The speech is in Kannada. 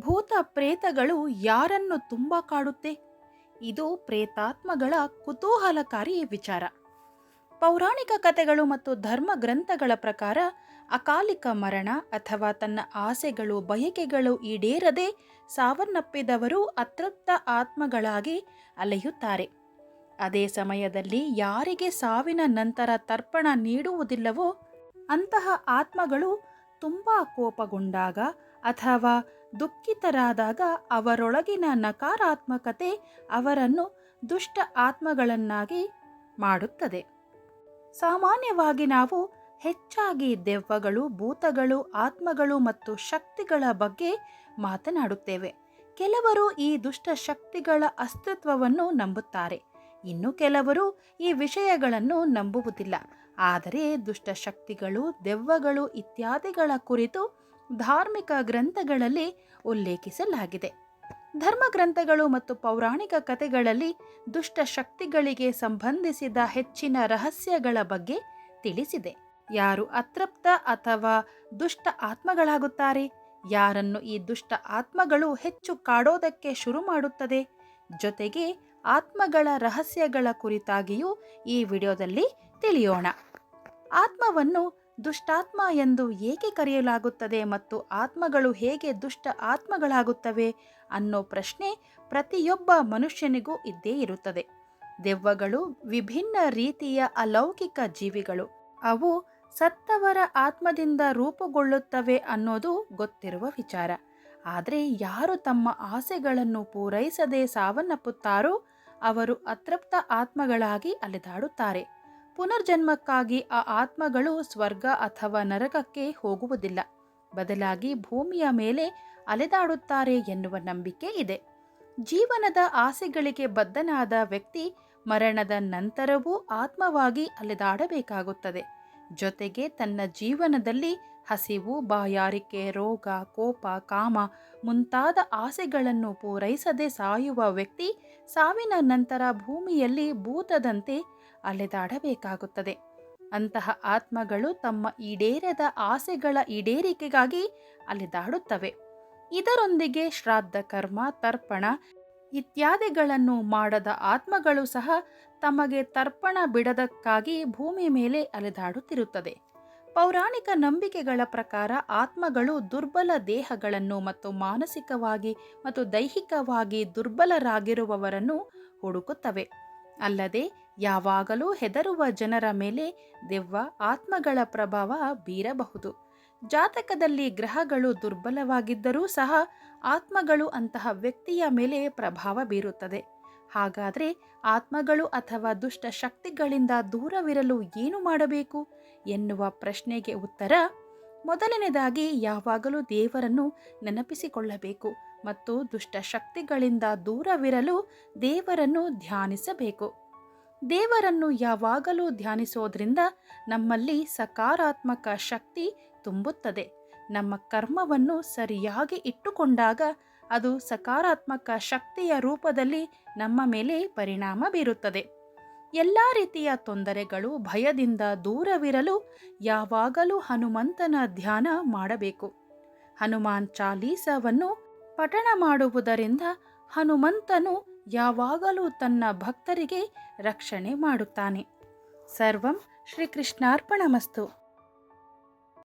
ಭೂತ ಪ್ರೇತಗಳು ಯಾರನ್ನು ತುಂಬ ಕಾಡುತ್ತೆ? ಇದು ಪ್ರೇತಾತ್ಮಗಳ ಕುತೂಹಲಕಾರಿ ವಿಚಾರ. ಪೌರಾಣಿಕ ಕಥೆಗಳು ಮತ್ತು ಧರ್ಮ ಗ್ರಂಥಗಳ ಪ್ರಕಾರ ಅಕಾಲಿಕ ಮರಣ ಅಥವಾ ತನ್ನ ಆಸೆಗಳು ಬಯಕೆಗಳು ಈಡೇರದೆ ಸಾವನ್ನಪ್ಪಿದವರು ಅತೃಪ್ತ ಆತ್ಮಗಳಾಗಿ ಅಲೆಯುತ್ತಾರೆ. ಅದೇ ಸಮಯದಲ್ಲಿ ಯಾರಿಗೆ ಸಾವಿನ ನಂತರ ತರ್ಪಣ ನೀಡುವುದಿಲ್ಲವೋ ಅಂತಹ ಆತ್ಮಗಳು ತುಂಬ ಕೋಪಗೊಂಡಾಗ ಅಥವಾ ದುಃಖಿತರಾದಾಗ ಅವರೊಳಗಿನ ನಕಾರಾತ್ಮಕತೆ ಅವರನ್ನು ದುಷ್ಟ ಆತ್ಮಗಳನ್ನಾಗಿ ಮಾಡುತ್ತದೆ. ಸಾಮಾನ್ಯವಾಗಿ ನಾವು ಹೆಚ್ಚಾಗಿ ದೆವ್ವಗಳು, ಭೂತಗಳು, ಆತ್ಮಗಳು ಮತ್ತು ಶಕ್ತಿಗಳ ಬಗ್ಗೆ ಮಾತನಾಡುತ್ತೇವೆ. ಕೆಲವರು ಈ ದುಷ್ಟ ಶಕ್ತಿಗಳ ಅಸ್ತಿತ್ವವನ್ನು ನಂಬುತ್ತಾರೆ. ಇನ್ನು ಕೆಲವರು ಈ ವಿಷಯಗಳನ್ನು ನಂಬುವುದಿಲ್ಲ. ಆದರೆ ದುಷ್ಟ ಶಕ್ತಿಗಳು, ದೆವ್ವಗಳು ಇತ್ಯಾದಿಗಳ ಕುರಿತು ಧಾರ್ಮಿಕ ಗ್ರಂಥಗಳಲ್ಲಿ ಉಲ್ಲೇಖಿಸಲಾಗಿದೆ. ಧರ್ಮ ಗ್ರಂಥಗಳು ಮತ್ತು ಪೌರಾಣಿಕ ಕಥೆಗಳಲ್ಲಿ ದುಷ್ಟ ಶಕ್ತಿಗಳಿಗೆ ಸಂಬಂಧಿಸಿದ ಹೆಚ್ಚಿನ ರಹಸ್ಯಗಳ ಬಗ್ಗೆ ತಿಳಿಸಿದೆ. ಯಾರು ಅತೃಪ್ತ ಅಥವಾ ದುಷ್ಟ ಆತ್ಮಗಳಾಗುತ್ತಾರೆ? ಯಾರನ್ನು ಈ ದುಷ್ಟ ಆತ್ಮಗಳು ಹೆಚ್ಚು ಕಾಡೋದಕ್ಕೆ ಶುರು ಮಾಡುತ್ತದೆ? ಜೊತೆಗೆ ಆತ್ಮಗಳ ರಹಸ್ಯಗಳ ಕುರಿತಾಗಿಯೂ ಈ ವಿಡಿಯೋದಲ್ಲಿ ತಿಳಿಯೋಣ. ಆತ್ಮವನ್ನು ದುಷ್ಟಾತ್ಮ ಎಂದು ಏಕೆ ಕರೆಯಲಾಗುತ್ತದೆ ಮತ್ತು ಆತ್ಮಗಳು ಹೇಗೆ ದುಷ್ಟ ಆತ್ಮಗಳಾಗುತ್ತವೆ ಅನ್ನೋ ಪ್ರಶ್ನೆ ಪ್ರತಿಯೊಬ್ಬ ಮನುಷ್ಯನಿಗೂ ಇದ್ದೇ ಇರುತ್ತದೆ. ದೆವ್ವಗಳು ವಿಭಿನ್ನ ರೀತಿಯ ಅಲೌಕಿಕ ಜೀವಿಗಳು. ಅವು ಸತ್ತವರ ಆತ್ಮದಿಂದ ರೂಪುಗೊಳ್ಳುತ್ತವೆ ಅನ್ನೋದು ಗೊತ್ತಿರುವ ವಿಚಾರ. ಆದರೆ ಯಾರು ತಮ್ಮ ಆಸೆಗಳನ್ನು ಪೂರೈಸದೆ ಸಾವನ್ನಪ್ಪುತ್ತಾರೋ ಅವರು ಅತೃಪ್ತ ಆತ್ಮಗಳಾಗಿ ಅಲೆದಾಡುತ್ತಾರೆ. ಪುನರ್ಜನ್ಮಕ್ಕಾಗಿ ಆ ಆತ್ಮಗಳು ಸ್ವರ್ಗ ಅಥವಾ ನರಕಕ್ಕೆ ಹೋಗುವುದಿಲ್ಲ. ಬದಲಾಗಿ ಭೂಮಿಯ ಮೇಲೆ ಅಲೆದಾಡುತ್ತಾರೆ ಎನ್ನುವ ನಂಬಿಕೆ ಇದೆ. ಜೀವನದ ಆಸೆಗಳಿಗೆ ಬದ್ಧನಾದ ವ್ಯಕ್ತಿ ಮರಣದ ನಂತರವೂ ಆತ್ಮವಾಗಿ ಅಲೆದಾಡಬೇಕಾಗುತ್ತದೆ. ಜೊತೆಗೆ ತನ್ನ ಜೀವನದಲ್ಲಿ ಹಸಿವು, ಬಾಯಾರಿಕೆ, ರೋಗ, ಕೋಪ, ಕಾಮ ಮುಂತಾದ ಆಸೆಗಳನ್ನು ಪೂರೈಸದೆ ಸಾಯುವ ವ್ಯಕ್ತಿ ಸಾವಿನ ನಂತರ ಭೂಮಿಯಲ್ಲಿ ಭೂತದಂತೆ ಅಲೆದಾಡಬೇಕಾಗುತ್ತದೆ. ಅಂತಹ ಆತ್ಮಗಳು ತಮ್ಮ ಈಡೇರದ ಆಸೆಗಳ ಈಡೇರಿಕೆಗಾಗಿ ಅಲೆದಾಡುತ್ತವೆ. ಇದರೊಂದಿಗೆ ಶ್ರಾದ್ದ, ಕರ್ಮ, ತರ್ಪಣ ಇತ್ಯಾದಿಗಳನ್ನು ಮಾಡದ ಆತ್ಮಗಳು ಸಹ ತಮಗೆ ತರ್ಪಣ ಬಿಡದಕ್ಕಾಗಿ ಭೂಮಿ ಮೇಲೆ ಅಲೆದಾಡುತ್ತಿರುತ್ತದೆ. ಪೌರಾಣಿಕ ನಂಬಿಕೆಗಳ ಪ್ರಕಾರ ಆತ್ಮಗಳು ದುರ್ಬಲ ದೇಹಗಳನ್ನು ಮತ್ತು ಮಾನಸಿಕವಾಗಿ ಮತ್ತು ದೈಹಿಕವಾಗಿ ದುರ್ಬಲರಾಗಿರುವವರನ್ನು ಹುಡುಕುತ್ತವೆ. ಅಲ್ಲದೆ, ಯಾವಾಗಲೂ ಹೆದರುವ ಜನರ ಮೇಲೆ ದೆವ್ವ ಆತ್ಮಗಳ ಪ್ರಭಾವ ಬೀರಬಹುದು. ಜಾತಕದಲ್ಲಿ ಗ್ರಹಗಳು ದುರ್ಬಲವಾಗಿದ್ದರೂ ಸಹ ಆತ್ಮಗಳು ಅಂತಹ ವ್ಯಕ್ತಿಯ ಮೇಲೆ ಪ್ರಭಾವ ಬೀರುತ್ತದೆ. ಹಾಗಾದರೆ ಆತ್ಮಗಳು ಅಥವಾ ದುಷ್ಟ ಶಕ್ತಿಗಳಿಂದ ದೂರವಿರಲು ಏನು ಮಾಡಬೇಕು? ಎನ್ನುವ ಪ್ರಶ್ನೆಗೆ ಉತ್ತರ, ಮೊದಲನೇದಾಗಿ ಯಾವಾಗಲೂ ದೇವರನ್ನು ನೆನಪಿಸಿಕೊಳ್ಳಬೇಕು ಮತ್ತು ದುಷ್ಟ ಶಕ್ತಿಗಳಿಂದ ದೂರವಿರಲು ದೇವರನ್ನು ಧ್ಯಾನಿಸಬೇಕು. ದೇವರನ್ನು ಯಾವಾಗಲೂ ಧ್ಯಾನಿಸೋದ್ರಿಂದ ನಮ್ಮಲ್ಲಿ ಸಕಾರಾತ್ಮಕ ಶಕ್ತಿ ತುಂಬುತ್ತದೆ. ನಮ್ಮ ಕರ್ಮವನ್ನು ಸರಿಯಾಗಿ ಇಟ್ಟುಕೊಂಡಾಗ ಅದು ಸಕಾರಾತ್ಮಕ ಶಕ್ತಿಯ ರೂಪದಲ್ಲಿ ನಮ್ಮ ಮೇಲೆ ಪರಿಣಾಮ ಬೀರುತ್ತದೆ. ಎಲ್ಲ ರೀತಿಯ ತೊಂದರೆಗಳು ಭಯದಿಂದ ದೂರವಿರಲು ಯಾವಾಗಲೂ ಹನುಮಂತನ ಧ್ಯಾನ ಮಾಡಬೇಕು. ಹನುಮಾನ್ ಚಾಲೀಸವನ್ನು ಪಠಣ ಮಾಡುವುದರಿಂದ ಹನುಮಂತನು ಯಾವಾಗಲೂ ತನ್ನ ಭಕ್ತರಿಗೆ ರಕ್ಷಣೆ ಮಾಡುತ್ತಾನೆ. ಸರ್ವಂ ಶ್ರೀಕೃಷ್ಣಾರ್ಪಣಮಸ್ತು.